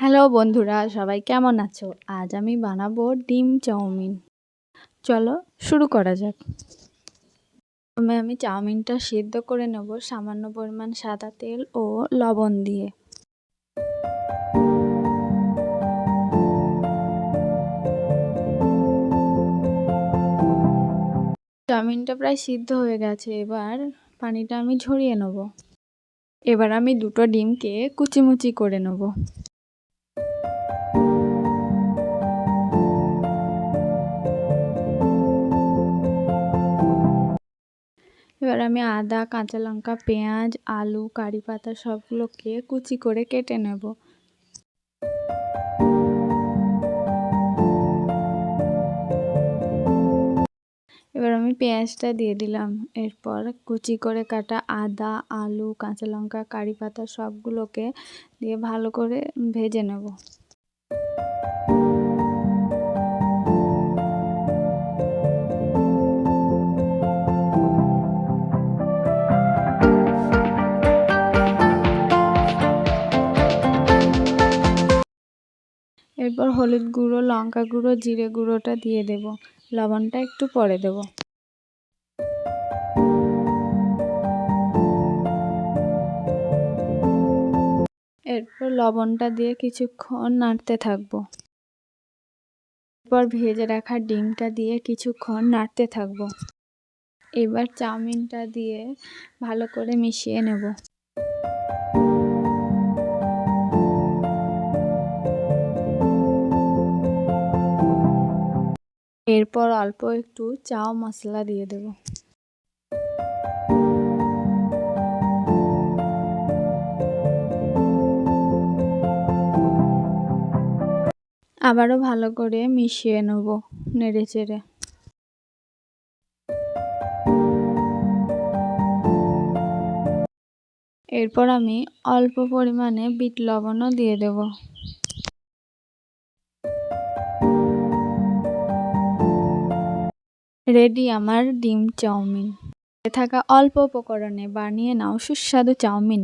Hello বন্ধুরা, সবাই কেমন আছো? আজ আমি বানাবো ডিম চাউমিন। চলো শুরু করা যাক। প্রথমে আমি চাউমিনটা সিদ্ধ করে নেব সামান্য পরিমাণ সাদা তেল ও লবণ দিয়ে। চাউমিনটা প্রায় সিদ্ধ হয়ে গেছে, এবার পানিটা আমি ঝরিয়ে নেব। এবার আমি দুটো ডিমকে কুচিমুচি করে নেব। এবার আমি আদা, কাঁচা লঙ্কা, পেঁয়াজ, আলু, কারি পাতা সবগুলোকে কুচি করে কেটে নেব। এবার আমি পেঁয়াজটা দিয়ে দিলাম। এরপর কুচি করে কাটা আদা, আলু, কাঁচা লঙ্কা, কারি পাতা সবগুলোকে দিয়ে ভালো করে ভেজে নেব। এরপর হলুদ গুঁড়ো, লঙ্কা গুঁড়ো, জিরে গুঁড়োটা দিয়ে দেব। লবণটা একটু পরে দেব। এরপর লবণটা দিয়ে কিছুক্ষণ নাড়তে থাকব। এরপর ভেজে রাখা ডিমটা দিয়ে কিছুক্ষণ নাড়তে থাকব। এবার চাউমিনটা দিয়ে ভালো করে মিশিয়ে নেব। এরপর অল্প একটু চাও মশলা দিয়ে দেব। আবারও ভালো করে মিশিয়ে নেব নেড়ে চেড়ে। এরপর আমি অল্প পরিমাণে বিট লবণও দিয়ে দেব। রেডি আমার ডিম চাউমিন। থাকা অল্প উপকরণে বানিয়ে নাও সুস্বাদু চাউমিন।